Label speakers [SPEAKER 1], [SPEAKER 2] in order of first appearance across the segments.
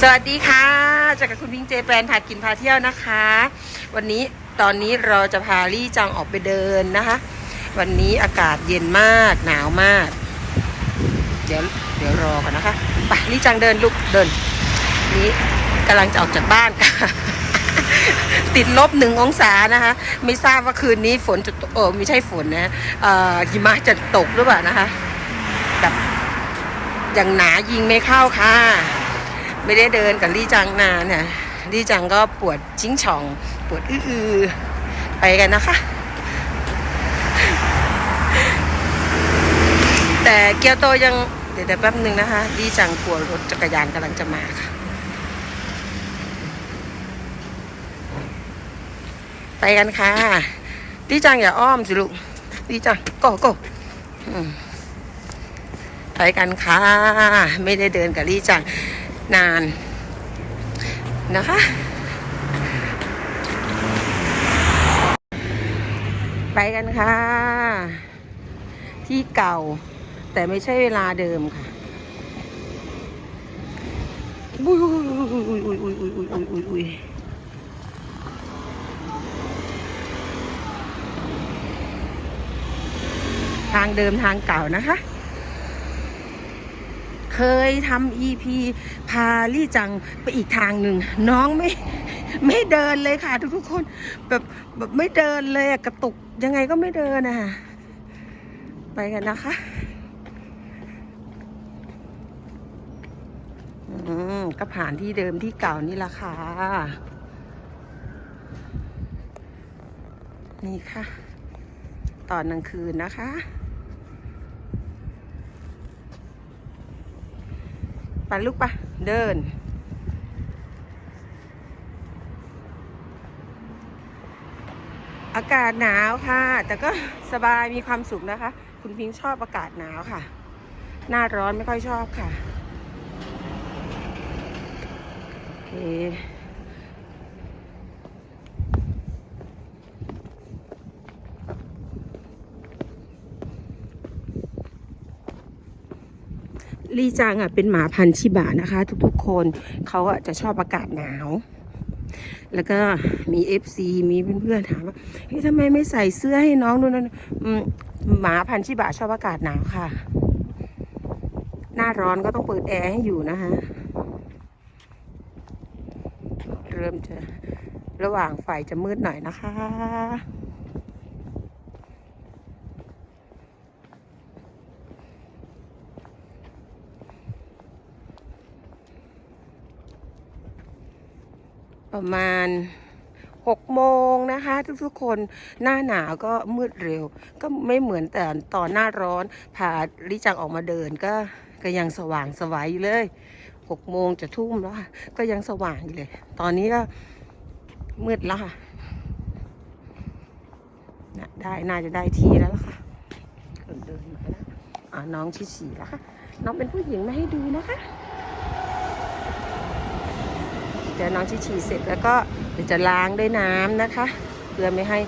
[SPEAKER 1] สวัสดีค่ะจากกับคุณพิงเจแปนพากินพาเที่ยวนะคะ วันนี้ตอนนี้เราจะพาลี่จังออกไปเดินนะคะ วันนี้อากาศเย็นมากหนาวมาก เดี๋ยวเดี๋ยวรอก่อนนะคะไปลี่จังเดินลุกเดิน นี้กำลังจะออกจากบ้านค่ะติดลบหนึ่งองศานะคะ ไม่ทราบว่าคืนนี้ฝนจะตกเออไม่ใช่ฝนนะเอ่อหิมะจะตกหรือเปล่านะคะแบบอย่างหนายิงไม่เข้าค่ะ ไม่ได้เดินกับลี่จังนานเนี่ยลี่จังก็ปวดจิ้งช่อง ปวดอื้อๆไปกันนะคะ แต่เกียวโตยังเดี๋ยวแป๊บหนึ่งนะคะลี่จังกลัวรถจักรยานกำลังจะมาค่ะ ไปกันค่ะลี่จังอย่าอ้อมสิลูกลี่จังก้โก้อืมไปกันค่ะ ไม่ได้เดินกับลี่จัง นานนะคะ ไปกันค่ะ ที่เก่า แต่ไม่ใช่เวลาเดิมค่ะอุ้ยอุ้ยอุ้ยอุ้ยอุ้ยอุ้ยอุ้ยอุ้ยอุ้ยทางเดิมทางเก่านะคะ เคยทำ EP พาลี่จังไปอีกทางหนึ่ง น้องไม่ไม่เดินเลยค่ะ ทุกๆคนแบบแบบไม่เดินเลยกระตุกยังไงก็ไม่เดินอะไปกันนะคะอืมก็ผ่านที่เดิมที่เก่านี่ละค่ะ นี่ค่ะ ตอนกลางคืนนะคะ ไปลูกปะเดิน อากาศหนาวค่ะ แต่ก็สบายมีความสุขนะคะ คุณพิงชอบอากาศหนาวค่ะ หน้าร้อนไม่ค่อยชอบค่ะโอเค ลีจังอะเป็นหมาพันธุ์ชิบะนะคะ ทุกๆคนเขาอะจะชอบอากาศหนาว แล้วก็มีเอฟซีมีเพื่อนๆถามว่าเฮ้ยทำไมไม่ใส่เสื้อให้น้องดูนั่นหมาพันธุ์ชิบะชอบอากาศหนาวค่ะ หน้าร้อนก็ต้องเปิดแอร์ให้อยู่นะคะเริ่มจะระหว่างไฟจะมืดหน่อยนะคะ ประมาณหกโมงนะคะ ทุกๆคนหน้าหนาวก็มืดเร็ว ก็ไม่เหมือนแต่ตอนหน้าร้อนพาลิจังออกมาเดินก็ก็ยังสว่างสวายอยู่เลยหกโมงจะทุ่มแล้วก็ยังสว่างอยู่เลย ตอนนี้ก็มืดแล้วค่ะได้น่าจะได้ทีแล้วล่ะค่ะเดินมาแล้วอ่าน้องชิฉีแล้วค่ะน้องเป็นผู้หญิงมาให้ดูนะคะ เดี๋ยวน้องชิฉีเสร็จแล้วก็เดี๋ยวจะล้างด้วยน้ำนะคะ เพื่อไม่ให้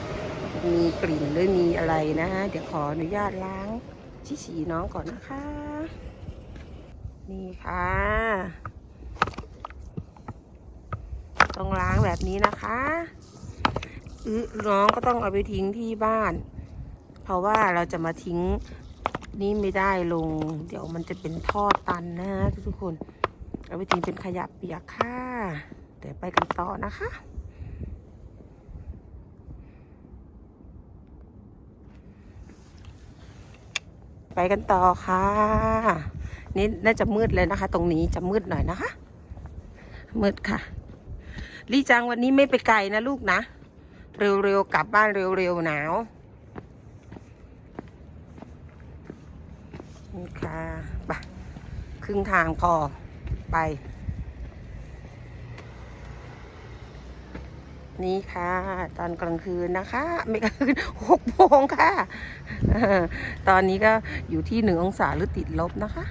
[SPEAKER 1] มีกลิ่นหรือมีอะไรนะเดี๋ยวขออนุญาตล้างชิฉีน้องก่อนนะคะ นี่ค่ะ ต้องล้างแบบนี้นะคะอือน้องก็ต้องเอาไปทิ้งที่บ้าน เพราะว่าเราจะมาทิ้งนี่ไม่ได้ลง เดี๋ยวมันจะเป็นท่อตันนะทุกคน เอาไปทิ้งเป็นขยะเปียกค่ะ เดี๋ยวไปกันต่อนะคะ ไปกันต่อค่ะ นี่น่าจะมืดเลยนะคะ ตรงนี้จะมืดหน่อยนะคะ มืดค่ะลี่จังวันนี้ไม่ไปไกลนะลูกนะ เร็วๆกลับบ้านเร็วๆหนาวนี่ค่ะไปครึ่งทางพอไป นี่ค่ะ ตอนกลางคืนนะคะ ไม่กลางคืนหกโมงค่ะตอนนี้ก็อยู่ที่หนึ่งองศาหรือติดลบนะคะ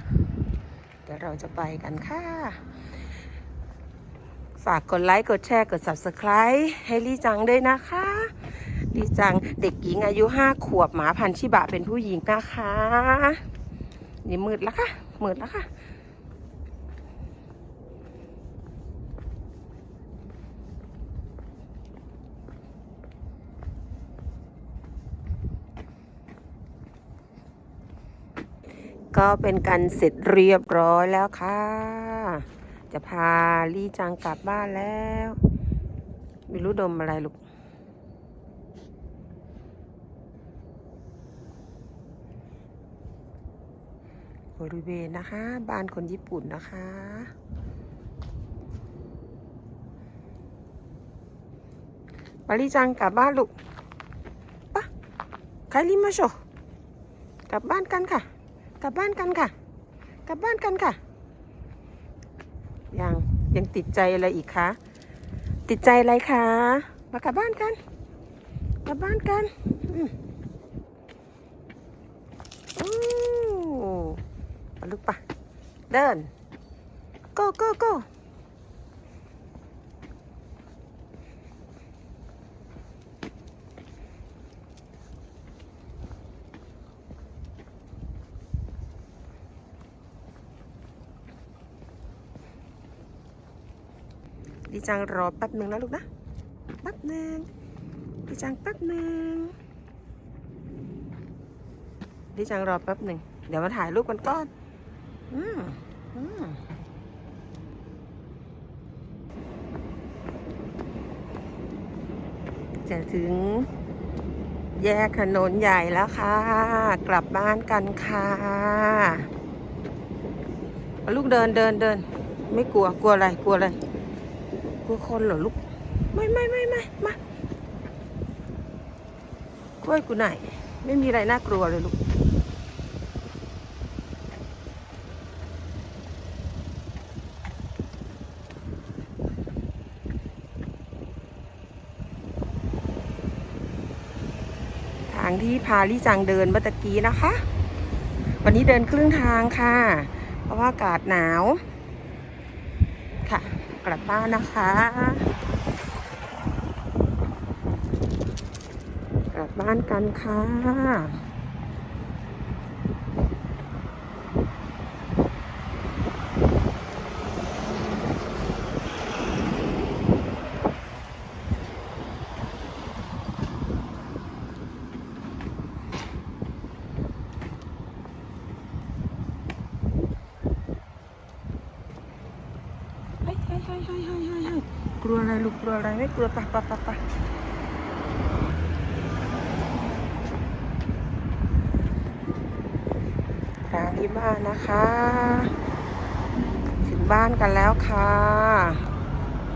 [SPEAKER 1] เดี๋ยวเราจะไปกันค่ะ ฝากกดไลค์ กดแชร์ กด subscribe ให้ลี่จังด้วยนะคะ ลี่จังเด็กหญิงอายุห้าขวบหมาพันธุ์ชิบะเป็นผู้หญิงนะคะ นี่มืดแล้วค่ะ มืดแล้วค่ะ ก็เป็นการเสร็จเรียบร้อยแล้วค่ะ จะพาลี่จังกลับบ้านแล้วไม่รู้ดมอะไรลูกบริเวณนะคะ บ้านคนญี่ปุ่นนะคะ มารีจังกลับบ้านลูกปะใครรีมาโชกลับบ้านกันค่ะ กลับบ้านกันค่ะ กลับบ้านกันค่ะ ยังยังติดใจอะไรอีกคะ ติดใจอะไรคะ มากลับบ้านกัน กลับบ้านกันอืมโอ้ไปลูกปะเดิน go go go ดีจังรอแป๊บหนึ่งนะลูกนะแป๊บหนึ่งดีจังแป๊บหนึ่งดีจังรอแป๊บหนึ่งเดี๋ยวมาถ่ายรูปกันก่อนอืมอืมจะถึงแยกถนนใหญ่แล้วค่ะ กลับบ้านกันค่ะลูกเดินเดินเดิน ไม่กลัวกลัวอะไรกลัวอะไร กลัวคนเหรอลูก ไม่ไม่ไม่ไม่มากล้วยกูไหน ไม่มีอะไรน่ากลัวเลยลูกทางที่พาลี่จังเดินเมื่อกี้นะคะ วันนี้เดินครึ่งทางค่ะ เพราะว่าอากาศหนาว กลับบ้านนะคะ กลับบ้านกันค่ะ เฮ้ยเฮ้ยเฮ้ยเฮ้ยเฮ้ยเฮ้ยเฮ้ยกลัวอะไรลู กลัวอะไรไม่กลัวปะปะปะปะทางที่บ้านนะคะ ถึงบ้านกันแล้วค่ะ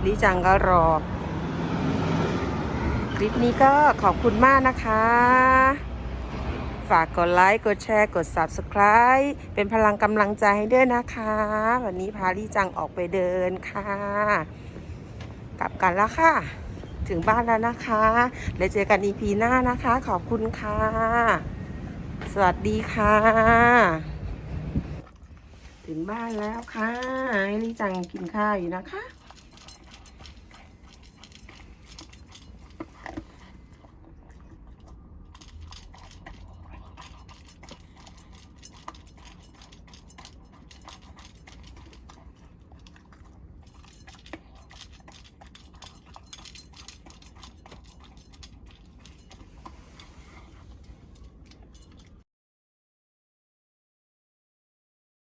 [SPEAKER 1] ลิจังก็รอคลิปนี้ก็ขอบคุณมากนะคะ ฝากกดไลค์ กดแชร์ กด Subscribe เป็นพลังกำลังใจให้ด้วยนะคะ วันนี้พาลี่จังออกไปเดินค่ะ กลับกันแล้วค่ะ ถึงบ้านแล้วนะคะแล้วเจอกันอีพีหน้านะคะ ขอบคุณค่ะ สวัสดีค่ะ ถึงบ้านแล้วค่ะลิจังกินข้าวอยู่นะคะ